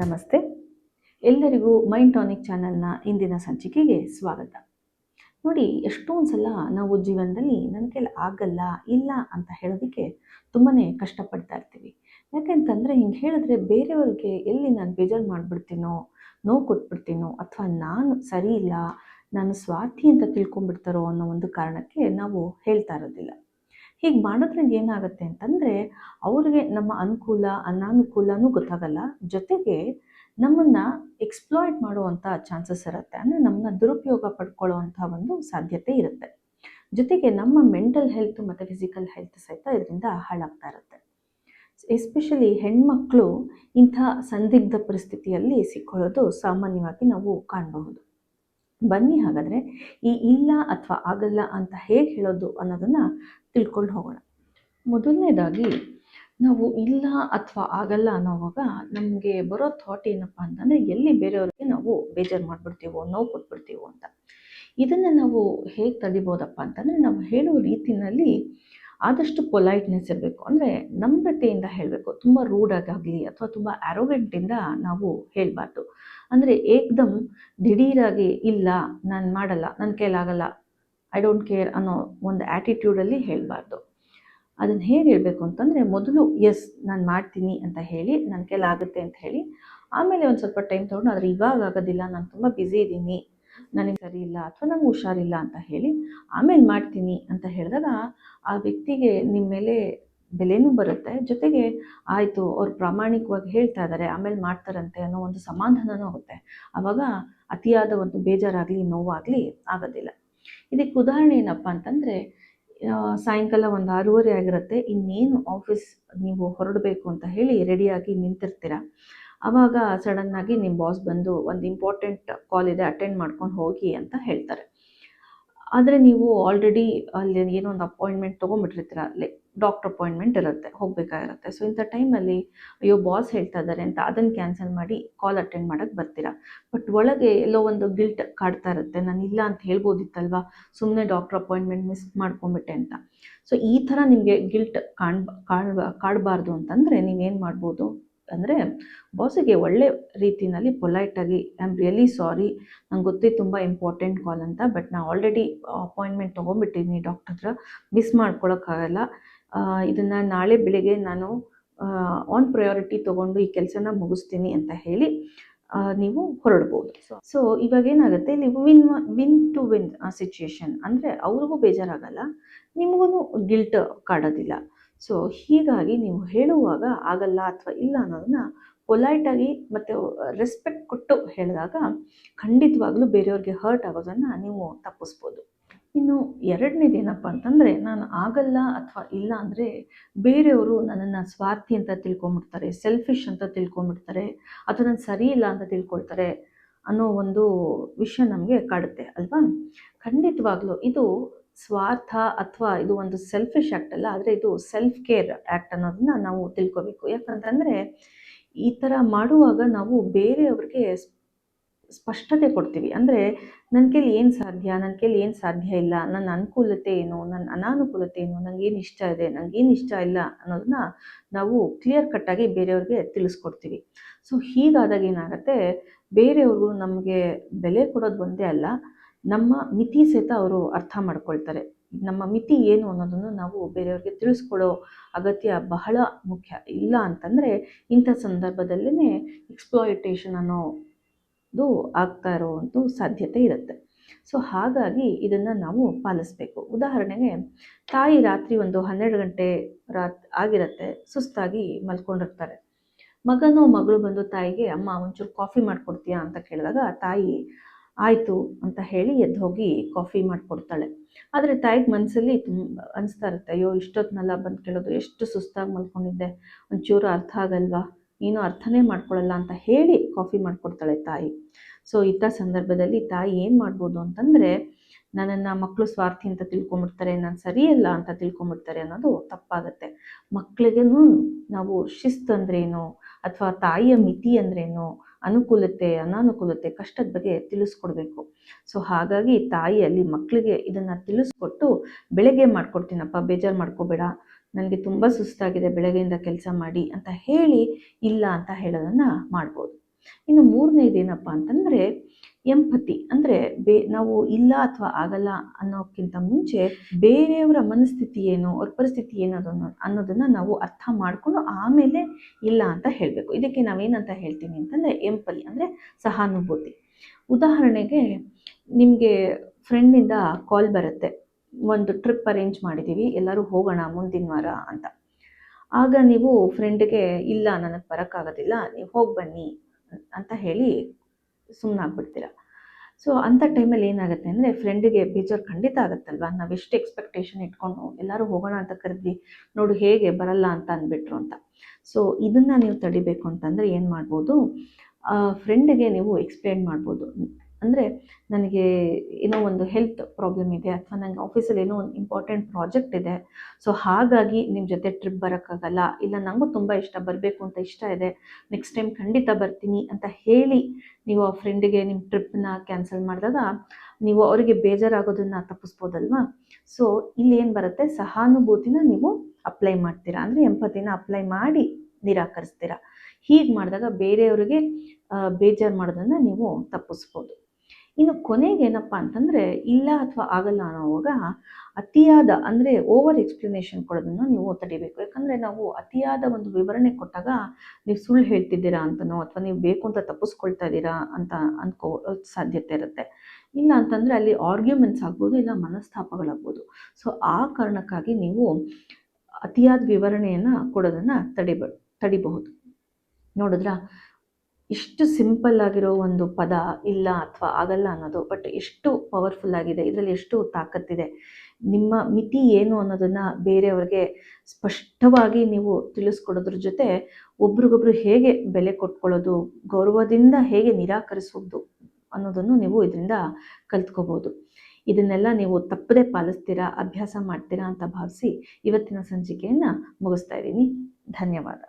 ನಮಸ್ತೆ. ಎಲ್ಲರಿಗೂ mind tonic ಚಾನಲ್ನ ಇಂದಿನ ಸಂಚಿಕೆಗೆ ಸ್ವಾಗತ. ನೋಡಿ ಎಷ್ಟೊಂದು ಸಲ ನಾವು ಜೀವನದಲ್ಲಿ ನನ್ನ ಕೈಲಿ ಆಗಲ್ಲ, ಇಲ್ಲ ಅಂತ ಹೇಳೋದಕ್ಕೆ ತುಂಬಾ ಕಷ್ಟಪಡ್ತಾ ಇರ್ತೀವಿ. ಯಾಕೆಂತಂದರೆ ಹಿಂಗೆ ಹೇಳಿದ್ರೆ ಬೇರೆಯವ್ರಿಗೆ ಎಲ್ಲಿ ನಾನು ಬೇಜಾರು ಮಾಡಿಬಿಡ್ತೀನೋ, ನೋವು ಕೊಟ್ಬಿಡ್ತೀನೋ, ಅಥವಾ ನಾನು ಸರಿ ಇಲ್ಲ, ನಾನು ಸ್ವಾರ್ಥಿ ಅಂತ ತಿಳ್ಕೊಂಡ್ಬಿಡ್ತಾರೋ ಅನ್ನೋ ಒಂದು ಕಾರಣಕ್ಕೆ ನಾವು ಹೇಳ್ತಾ ಇರೋದಿಲ್ಲ. ಹೀಗೆ ಮಾಡೋದ್ರಿಂದ ಏನಾಗುತ್ತೆ ಅಂತಂದರೆ ಅವ್ರಿಗೆ ನಮ್ಮ ಅನುಕೂಲ, ಅನಾನುಕೂಲನೂ ಗೊತ್ತಾಗಲ್ಲ. ಜೊತೆಗೆ ನಮ್ಮನ್ನು ಎಕ್ಸ್ಪ್ಲಾಯ್ಟ್ ಮಾಡುವಂಥ ಚಾನ್ಸಸ್ ಇರುತ್ತೆ. ಅಂದರೆ ನಮ್ಮನ್ನ ದುರುಪಯೋಗ ಪಡ್ಕೊಳ್ಳೋವಂಥ ಒಂದು ಸಾಧ್ಯತೆ ಇರುತ್ತೆ. ಜೊತೆಗೆ ನಮ್ಮ ಮೆಂಟಲ್ ಹೆಲ್ತ್ ಮತ್ತು ಫಿಸಿಕಲ್ ಹೆಲ್ತ್ ಸಹಿತ ಇದರಿಂದ ಹಾಳಾಗ್ತಾ ಇರುತ್ತೆ. ಎಸ್ಪೆಷಲಿ ಹೆಣ್ಮಕ್ಳು ಇಂಥ ಸಂದಿಗ್ಧ ಪರಿಸ್ಥಿತಿಯಲ್ಲಿ ಸಿಕ್ಕೊಳ್ಳೋದು ಸಾಮಾನ್ಯವಾಗಿ ನಾವು ಕಾಣಬಹುದು. ಬನ್ನಿ ಹಾಗಾದರೆ. ಈ ಇಲ್ಲ ಅಥವಾ ಆಗಲ್ಲ ಅಂತ ಹೇಗೆ ಹೇಳೋದು ಅನ್ನೋದನ್ನು ತಿಳ್ಕೊಂಡು ಹೋಗೋಣ. ಮೊದಲನೇದಾಗಿ ನಾವು ಇಲ್ಲ ಅಥವಾ ಆಗಲ್ಲ ಅನ್ನೋವಾಗ ನಮಗೆ ಬರೋ ಥಾಟ್ ಏನಪ್ಪ ಅಂತಂದರೆ ಎಲ್ಲಿ ಬೇರೆಯವ್ರಿಗೆ ನಾವು ಬೇಜಾರು ಮಾಡಿಬಿಡ್ತೀವೋ, ನೋವು ಕೊಟ್ಬಿಡ್ತೀವೋ ಅಂತ. ಇದನ್ನು ನಾವು ಹೇಗೆ ತಡಿಬೋದಪ್ಪ ಅಂತಂದರೆ ನಾವು ಹೇಳೋ ರೀತಿನಲ್ಲಿ ಆದಷ್ಟು ಪೊಲೈಟ್ನೆಸ್ ಇರಬೇಕು. ಅಂದರೆ ನಮ್ರತೆಯಿಂದ ಹೇಳಬೇಕು. ತುಂಬ ರೂಡಾಗಲಿ ಅಥವಾ ತುಂಬ ಆ್ಯರೋಗೆಂಟಿಂದ ನಾವು ಹೇಳಬಾರ್ದು. ಅಂದರೆ ಏಕ್ದಮ್ ದಿಢೀರಾಗಿ ಇಲ್ಲ, ನಾನು ಮಾಡಲ್ಲ ನನ್ನ ಕೈಲಾಗಲ್ಲ ಐ ಡೋಂಟ್ ಕೇರ್ ಅನ್ನೋ ಒಂದು ಆ್ಯಟಿಟ್ಯೂಡಲ್ಲಿ ಹೇಳಬಾರ್ದು. ಅದನ್ನು ಹೇಗೆ ಹೇಳಬೇಕು ಅಂತಂದರೆ ಮೊದಲು ಎಸ್ ನಾನು ಮಾಡ್ತೀನಿ ಅಂತ ಹೇಳಿ ನನ್ನ ಕೈಲಾಗುತ್ತೆ ಅಂತ ಹೇಳಿ, ಆಮೇಲೆ ಒಂದು ಸ್ವಲ್ಪ ಟೈಮ್ ತೊಗೊಂಡು, ಆದರೆ ಇವಾಗ ಆಗೋದಿಲ್ಲ, ನಾನು ತುಂಬ ಬ್ಯುಸಿ ಇದ್ದೀನಿ ನನಗೆ ಸರಿ ಇಲ್ಲ ಅಥವಾ ನಂಗೆ ಹುಷಾರಿಲ್ಲ ಅಂತ ಹೇಳಿ ಆಮೇಲೆ ಮಾಡ್ತೀನಿ ಅಂತ ಹೇಳಿದಾಗ ಆ ವ್ಯಕ್ತಿಗೆ ನಿಮ್ಮ ಮೇಲೆ ಬೆಲೆನೂ ಬರುತ್ತೆ. ಜೊತೆಗೆ ಆಯಿತು, ಅವ್ರು ಪ್ರಾಮಾಣಿಕವಾಗಿ ಹೇಳ್ತಾ ಇದ್ದಾರೆ ಆಮೇಲೆ ಮಾಡ್ತಾರಂತೆ ಅನ್ನೋ ಒಂದು ಸಮಾಧಾನನೂ ಆಗುತ್ತೆ. ಆವಾಗ ಅತಿಯಾದ ಒಂದು ಬೇಜಾರಾಗಲಿ, ನೋವಾಗಲಿ ಆಗೋದಿಲ್ಲ. ಇದಕ್ಕೆ ಉದಾಹರಣೆ ಏನಪ್ಪ ಅಂತಂದರೆ ಸಾಯಂಕಾಲ ಒಂದು ಆರೂವರೆ ಆಗಿರುತ್ತೆ, ಇನ್ನೇನು ಆಫೀಸ್ ನೀವು ಹೊರಡಬೇಕು ಅಂತ ಹೇಳಿ ರೆಡಿಯಾಗಿ ನಿಂತಿರ್ತೀರ? ಆವಾಗ ಸಡನ್ನಾಗಿ ನಿಮ್ಮ ಬಾಸ್ ಬಂದು ಒಂದು ಇಂಪಾರ್ಟೆಂಟ್ ಕಾಲ್ ಇದೆ ಅಟೆಂಡ್ ಮಾಡ್ಕೊಂಡು ಹೋಗಿ ಅಂತ ಹೇಳ್ತಾರೆ. ಆದರೆ ನೀವು ಆಲ್ರೆಡಿ ಅಲ್ಲಿ ಏನೋ ಒಂದು ಅಪಾಯಿಂಟ್ಮೆಂಟ್ ತೊಗೊಂಬಿಟ್ಟಿರ್ತೀರ ಅಲ್ಲಿ ಡಾಕ್ಟರ್ ಅಪಾಯಿಂಟ್ಮೆಂಟ್ ಇರುತ್ತೆ, ಹೋಗಬೇಕಾಗಿರುತ್ತೆ. ಸೊ ಇಂಥ ಟೈಮಲ್ಲಿ ಅಯ್ಯೋ ಬಾಸ್ ಹೇಳ್ತಾ ಇದ್ದಾರೆ ಅಂತ ಅದನ್ನು ಕ್ಯಾನ್ಸಲ್ ಮಾಡಿ ಕಾಲ್ ಅಟೆಂಡ್ ಮಾಡೋಕ್ಕೆ ಬರ್ತೀರಾ? ಬಟ್ ಒಳಗೆ ಎಲ್ಲೋ ಒಂದು ಗಿಲ್ಟ್ ಕಾಡ್ತಾ ಇರುತ್ತೆ, ನಾನು ಇಲ್ಲ ಅಂತ ಹೇಳ್ಬೋದಿತ್ತಲ್ವಾ? ಸುಮ್ಮನೆ ಡಾಕ್ಟರ್ ಅಪಾಯಿಂಟ್ಮೆಂಟ್ ಮಿಸ್ ಮಾಡ್ಕೊಂಬಿಟ್ಟೆ ಅಂತ. ಸೊ ಈ ಥರ ನಿಮಗೆ ಗಿಲ್ಟ್ ಕಾಣ್ ಕಾಣ್ ಕಾಡಬಾರ್ದು ಅಂತಂದರೆ ನೀವೇನು ಮಾಡ್ಬೋದು? ಅಂದರೆ ಬಾಸಿಗೆ ಒಳ್ಳೆ ರೀತಿಯಲ್ಲಿ ಪೊಲೈಟಾಗಿ ಐ ಆಮ್ ರಿಯಲಿ ಸಾರಿ ನಂಗೆ ಗೊತ್ತೇ ತುಂಬ ಇಂಪಾರ್ಟೆಂಟ್ ಕಾಲ್ ಅಂತ ಬಟ್ ನಾನು ಆಲ್ರೆಡಿ ಅಪಾಯಿಂಟ್ಮೆಂಟ್ ತೊಗೊಂಡ್ಬಿಟ್ಟಿದ್ದೀನಿ ಡಾಕ್ಟರ್ ಹತ್ರ. ಮಿಸ್ ಮಾಡ್ಕೊಳೋಕ್ಕಾಗಲ್ಲ. ಇದನ್ನು ನಾಳೆ ಬೆಳಿಗ್ಗೆ ನಾನು ಆನ್ ಪ್ರಯಾರಿಟಿ ತೊಗೊಂಡು ಈ ಕೆಲಸನ ಮುಗಿಸ್ತೀನಿ ಅಂತ ಹೇಳಿ ನೀವು ಹೊರಡ್ಬೋದು. ಸೊ ಇವಾಗ ಏನಾಗುತ್ತೆ ಇಲ್ಲಿ win win to win situation ಅಂದರೆ ಅವ್ರಿಗೂ ಬೇಜಾರಾಗಲ್ಲ ನಿಮಗೂ ಗಿಲ್ಟ್ ಕಾಡೋದಿಲ್ಲ. ಸೊ ಹೀಗಾಗಿ ನೀವು ಹೇಳುವಾಗ ಆಗಲ್ಲ ಅಥವಾ ಇಲ್ಲ ಅನ್ನೋದನ್ನ ಪೊಲೈಟಾಗಿ ಮತ್ತು ರೆಸ್ಪೆಕ್ಟ್ ಕೊಟ್ಟು ಹೇಳಿದಾಗ ಖಂಡಿತವಾಗ್ಲೂ ಬೇರೆಯವ್ರಿಗೆ ಹರ್ಟ್ ಆಗೋದನ್ನು ನೀವು ತಪ್ಪಿಸ್ಬೋದು. ಇನ್ನು ಎರಡನೇದು ಏನಪ್ಪ ಅಂತಂದರೆ, ನಾನು ಆಗಲ್ಲ ಅಥವಾ ಇಲ್ಲ ಅಂದರೆ ಬೇರೆಯವರು ನನ್ನನ್ನು ಸ್ವಾರ್ಥಿ ಅಂತ ತಿಳ್ಕೊಂಬಿಡ್ತಾರೆ ಸೆಲ್ಫಿಶ್ ಅಂತ ತಿಳ್ಕೊಂಬಿಡ್ತಾರೆ ಅಥವಾ ನಾನು ಸರಿ ಇಲ್ಲ ಅಂತ ತಿಳ್ಕೊಳ್ತಾರೆ ಅನ್ನೋ ಒಂದು ವಿಷಯ ನಮಗೆ ಕಾಡುತ್ತೆ ಅಲ್ವಾ? ಖಂಡಿತವಾಗ್ಲೂ ಇದು ಸ್ವಾರ್ಥ ಅಥವಾ ಇದು ಒಂದು ಸೆಲ್ಫಿಶ್ ಆ್ಯಕ್ಟ್ ಅಲ್ಲ, ಆದರೆ ಇದು ಸೆಲ್ಫ್ ಕೇರ್ ಆ್ಯಕ್ಟ್ ಅನ್ನೋದನ್ನ ನಾವು ತಿಳ್ಕೊಬೇಕು. ಯಾಕಂತಂದರೆ ಈ ಥರ ಮಾಡುವಾಗ ನಾವು ಬೇರೆಯವ್ರಿಗೆ ಸ್ಪಷ್ಟತೆ ಕೊಡ್ತೀವಿ. ಅಂದರೆ ನನ್ನ ಕೈಲಿ ಏನು ಸಾಧ್ಯ ನನ್ನ ಕೈಲಿ ಏನು ಸಾಧ್ಯ ಇಲ್ಲ ನನ್ನ ಅನುಕೂಲತೆ ಏನು ನನ್ನ ಅನಾನುಕೂಲತೆ ಏನು ನನಗೇನು ಇಷ್ಟ ಇದೆ ನನಗೇನು ಇಷ್ಟ ಇಲ್ಲ ಅನ್ನೋದನ್ನ ನಾವು ಕ್ಲಿಯರ್ ಕಟ್ಟಾಗಿ ಬೇರೆಯವ್ರಿಗೆ ತಿಳಿಸ್ಕೊಡ್ತೀವಿ. ಸೊ ಹೀಗಾದಾಗ ಏನಾಗುತ್ತೆ ಬೇರೆಯವರು ನಮಗೆ ಬೆಲೆ ಕೊಡೋದು ಒಂದೇ ಅಲ್ಲ ನಮ್ಮ ಮಿತಿ ಸಹಿತ ಅವರು ಅರ್ಥ ಮಾಡ್ಕೊಳ್ತಾರೆ. ನಮ್ಮ ಮಿತಿ ಏನು ಅನ್ನೋದನ್ನು ನಾವು ಬೇರೆಯವ್ರಿಗೆ ತಿಳಿಸ್ಕೊಡೋ ಅಗತ್ಯ ಬಹಳ ಮುಖ್ಯ. ಇಲ್ಲ ಅಂತಂದರೆ ಇಂಥ ಸಂದರ್ಭದಲ್ಲೇ ಎಕ್ಸ್ಪ್ಲಾಯಿಟೇಷನ್ ಅನ್ನೋದು ಆಗ್ತಾ ಇರೋವಂಥ ಸಾಧ್ಯತೆ ಇರುತ್ತೆ. ಸೊ ಹಾಗಾಗಿ ಇದನ್ನು ನಾವು ಪಾಲಿಸಬೇಕು. ಉದಾಹರಣೆಗೆ ತಾಯಿ ರಾತ್ರಿ ಒಂದು ಹನ್ನೆರಡು ಗಂಟೆ ರಾತ್ ಆಗಿರುತ್ತೆ, ಸುಸ್ತಾಗಿ ಮಲ್ಕೊಂಡಿರ್ತಾರೆ. ಮಗನೋ ಮಗಳು ಬಂದು ತಾಯಿಗೆ, ಅಮ್ಮ, ಒಂಚೂರು ಕಾಫಿ ಮಾಡಿಕೊಡ್ತೀಯಾ? ಅಂತ ಕೇಳಿದಾಗ ತಾಯಿ ಆಯಿತು ಅಂತ ಹೇಳಿ ಎದ್ದು ಹೋಗಿ ಕಾಫಿ ಮಾಡಿಕೊಡ್ತಾಳೆ. ಆದರೆ ತಾಯಿಗೆ ಮನಸ್ಸಲ್ಲಿ ತುಂಬ ಅನಿಸ್ತಾ ಇರುತ್ತೆ, ಅಯ್ಯೋ ಇಷ್ಟೊತ್ತಿನೆಲ್ಲ ಬಂದು ಕೇಳೋದು ಎಷ್ಟು ಸುಸ್ತಾಗಿ ಮಲ್ಕೊಂಡಿದ್ದೆ, ಒಂಚೂರು ಅರ್ಥ ಆಗಲ್ವಾ, ಏನು ಅರ್ಥನೇ ಮಾಡ್ಕೊಳ್ಳಲ್ಲ ಅಂತ ಹೇಳಿ ಕಾಫಿ ಮಾಡಿಕೊಡ್ತಾಳೆ ತಾಯಿ. ಸೊ ಇಂಥ ಸಂದರ್ಭದಲ್ಲಿ ತಾಯಿ ಏನು ಮಾಡ್ಬೋದು ಅಂತಂದರೆ, ನನ್ನನ್ನು ಮಕ್ಕಳು ಸ್ವಾರ್ಥಿ ಅಂತ ತಿಳ್ಕೊಂಬಿಡ್ತಾರೆ, ನಾನು ಸರಿಯಲ್ಲ ಅಂತ ತಿಳ್ಕೊಂಬಿಡ್ತಾರೆ ಅನ್ನೋದು ತಪ್ಪಾಗುತ್ತೆ. ಮಕ್ಕಳಿಗೂ ನಾವು ಶಿಸ್ತು ಅಂದ್ರೇನು, ಅಥವಾ ತಾಯಿಯ ಮಿತಿ ಅಂದ್ರೇನು ಅನುಕೂಲತೆ, ಅನಾನುಕೂಲತೆ ಕಷ್ಟದ ಬಗ್ಗೆ ತಿಳಿಸ್ಕೊಡ್ಬೇಕು. ಸೊ ಹಾಗಾಗಿ ತಾಯಿಯಲ್ಲಿ ಮಕ್ಕಳಿಗೆ ಇದನ್ನು ತಿಳಿಸ್ಕೊಟ್ಟು ಬೆಳಗ್ಗೆ ಮಾಡ್ಕೊಡ್ತೀನಪ್ಪ, ಬೇಜಾರು ಮಾಡ್ಕೋಬೇಡ, ನನಗೆ ತುಂಬ ಸುಸ್ತಾಗಿದೆ, ಬೆಳಗ್ಗೆಯಿಂದ ಕೆಲಸ ಮಾಡಿ ಅಂತ ಹೇಳಿ ಇಲ್ಲ ಅಂತ ಹೇಳೋದನ್ನು ಮಾಡ್ಬೋದು. ಇನ್ನು ಮೂರನೇದು ಏನಪ್ಪ ಅಂತಂದರೆ ಎಂಪತಿ, ಅಂದರೆ ಬೇ, ನಾವು ಇಲ್ಲ ಅಥವಾ ಆಗಲ್ಲ ಅನ್ನೋಕ್ಕಿಂತ ಮುಂಚೆ ಬೇರೆಯವರ ಮನಸ್ಥಿತಿ ಏನು, ಅವ್ರ ಪರಿಸ್ಥಿತಿ ಏನು ಅನ್ನೋ ಅನ್ನೋದನ್ನು ನಾವು ಅರ್ಥ ಮಾಡಿಕೊಂಡು ಆಮೇಲೆ ಇಲ್ಲ ಅಂತ ಹೇಳಬೇಕು. ಇದಕ್ಕೆ ನಾವೇನಂತ ಹೇಳ್ತೀವಿ ಅಂತಂದರೆ ಎಂಪಲಿ, ಅಂದರೆ ಸಹಾನುಭೂತಿ. ಉದಾಹರಣೆಗೆ ನಿಮಗೆ ಫ್ರೆಂಡಿಂದ ಕಾಲ್ ಬರುತ್ತೆ. ಒಂದು ಟ್ರಿಪ್ ಅರೇಂಜ್ ಮಾಡಿದ್ದೀವಿ ಎಲ್ಲರೂ ಹೋಗೋಣ ಮುಂದಿನ ವಾರ ಅಂತ. ಆಗ ನೀವು ಫ್ರೆಂಡ್ಗೆ ಇಲ್ಲ, ನನಗೆ ಬರೋಕ್ಕಾಗೋದಿಲ್ಲ, ನೀವು ಹೋಗಿ ಬನ್ನಿ ಅಂತ ಹೇಳಿ ಸುಮ್ಮನಾಗ್ಬಿಡ್ತೀರ ಸೊ ಅಂಥ ಟೈಮಲ್ಲಿ ಏನಾಗುತ್ತೆ ಅಂದರೆ ಫ್ರೆಂಡಿಗೆ ಬೇಜಾರು ಖಂಡಿತ ಆಗುತ್ತಲ್ವ? ನಾವು ಎಷ್ಟು ಎಕ್ಸ್ಪೆಕ್ಟೇಷನ್ ಇಟ್ಕೊಂಡು ಎಲ್ಲರೂ ಹೋಗೋಣ ಅಂತ ಕರೆದ್ವಿ, ನೋಡು ಹೇಗೆ ಬರಲ್ಲ ಅಂತ ಅಂದ್ಬಿಟ್ರು ಅಂತ. ಸೊ ಇದನ್ನು ನೀವು ತಡಿಬೇಕು ಅಂತಂದರೆ ಏನು ಮಾಡ್ಬೋದು? ಫ್ರೆಂಡಿಗೆ ನೀವು ಎಕ್ಸ್ಪ್ಲೇನ್ ಮಾಡ್ಬೋದು. ಅಂದರೆ ನನಗೆ ಏನೋ ಒಂದು ಹೆಲ್ತ್ ಪ್ರಾಬ್ಲಮ್ ಇದೆ ಅಥವಾ ನನಗೆ ಆಫೀಸಲ್ಲಿ ಏನೋ ಒಂದು ಇಂಪಾರ್ಟೆಂಟ್ ಪ್ರಾಜೆಕ್ಟ್ ಇದೆ. ಸೊ ಹಾಗಾಗಿ ನಿಮ್ಮ ಜೊತೆ ಟ್ರಿಪ್ ಬರೋಕ್ಕಾಗಲ್ಲ. ಇಲ್ಲ ನನಗೂ ತುಂಬ ಇಷ್ಟ, ಬರಬೇಕು ಅಂತ ಇಷ್ಟ ಇದೆ. ನೆಕ್ಸ್ಟ್ ಟೈಮ್ ಖಂಡಿತ ಬರ್ತೀನಿ ಅಂತ ಹೇಳಿ ನೀವು ಆ ಫ್ರೆಂಡಿಗೆ ನಿಮ್ಮ ಟ್ರಿಪ್ನ ಕ್ಯಾನ್ಸಲ್ ಮಾಡಿದಾಗ ನೀವು ಅವರಿಗೆ ಬೇಜಾರಾಗೋದನ್ನು ತಪ್ಪಿಸ್ಬೋದಲ್ವಾ? ಸೊ ಇಲ್ಲಿ ಏನು ಬರುತ್ತೆ? ಸಹಾನುಭೂತಿನ ನೀವು ಅಪ್ಲೈ ಮಾಡ್ತೀರಾ. ಅಂದರೆ ಎಂಪತಿನ ಅಪ್ಲೈ ಮಾಡಿ ನಿರಾಕರಿಸ್ತೀರಾ. ಹೀಗೆ ಮಾಡಿದಾಗ ಬೇರೆಯವರಿಗೆ ಬೇಜಾರು ಮಾಡೋದನ್ನು ನೀವು ತಪ್ಪಿಸ್ಬೋದು. ಇನ್ನು ಕೊನೆಗೆ ಏನಪ್ಪ ಅಂತಂದರೆ, ಇಲ್ಲ ಅಥವಾ ಆಗಲ್ಲ ಅನ್ನೋವಾಗ ಅತಿಯಾದ ಅಂದರೆ ಓವರ್ ಎಕ್ಸ್ಪ್ಲನೇಷನ್ ಕೊಡೋದನ್ನು ನೀವು ತಡಿಬೇಕು. ಯಾಕಂದರೆ ನಾವು ಅತಿಯಾದ ಒಂದು ವಿವರಣೆ ಕೊಟ್ಟಾಗ ನೀವು ಸುಳ್ಳು ಹೇಳ್ತಿದ್ದೀರಾ ಅಂತನೋ ಅಥವಾ ನೀವು ಬೇಕು ಅಂತ ತಪ್ಪಿಸ್ಕೊಳ್ತಾ ಇದ್ದೀರಾ ಅಂತ ಅಂದ್ಕೋ ಸಾಧ್ಯತೆ ಇರುತ್ತೆ. ಇಲ್ಲ ಅಂತಂದರೆ ಅಲ್ಲಿ ಆರ್ಗ್ಯುಮೆಂಟ್ಸ್ ಆಗ್ಬೋದು, ಇಲ್ಲ ಮನಸ್ತಾಪಗಳಾಗ್ಬೋದು. ಸೊ ಆ ಕಾರಣಕ್ಕಾಗಿ ನೀವು ಅತಿಯಾದ ವಿವರಣೆಯನ್ನು ಕೊಡೋದನ್ನು ತಡಿಬ, ತಡಿಬಹುದು. ನೋಡಿದ್ರಾ? ಇಷ್ಟು ಸಿಂಪಲ್ ಆಗಿರೋ ಒಂದು ಪದ ಇಲ್ಲ ಅಥವಾ ಆಗಲ್ಲ ಅನ್ನೋದು, ಬಟ್ ಎಷ್ಟು ಪವರ್ಫುಲ್ ಆಗಿದೆ, ಇದರಲ್ಲಿ ಎಷ್ಟು ತಾಕತ್ತಿದೆ ನಿಮ್ಮ ಮಿತಿ ಏನು ಅನ್ನೋದನ್ನು ಬೇರೆಯವ್ರಿಗೆ ಸ್ಪಷ್ಟವಾಗಿ ನೀವು ತಿಳಿಸ್ಕೊಡೋದ್ರ ಜೊತೆ ಒಬ್ರಿಗೊಬ್ರು ಹೇಗೆ ಬೆಲೆ ಕೊಟ್ಕೊಳ್ಳೋದು, ಗೌರವದಿಂದ ಹೇಗೆ ನಿರಾಕರಿಸೋದು ಅನ್ನೋದನ್ನು ನೀವು ಇದರಿಂದ ಕಲ್ತ್ಕೋಬೋದು. ಇದನ್ನೆಲ್ಲ ನೀವು ತಪ್ಪದೆ ಪಾಲಿಸ್ತೀರಾ, ಅಭ್ಯಾಸ ಮಾಡ್ತೀರಾ ಅಂತ ಭಾವಿಸಿ ಇವತ್ತಿನ ಸಂಚಿಕೆಯನ್ನು ಮುಗಿಸ್ತಾ ಇದ್ದೀನಿ. ಧನ್ಯವಾದ.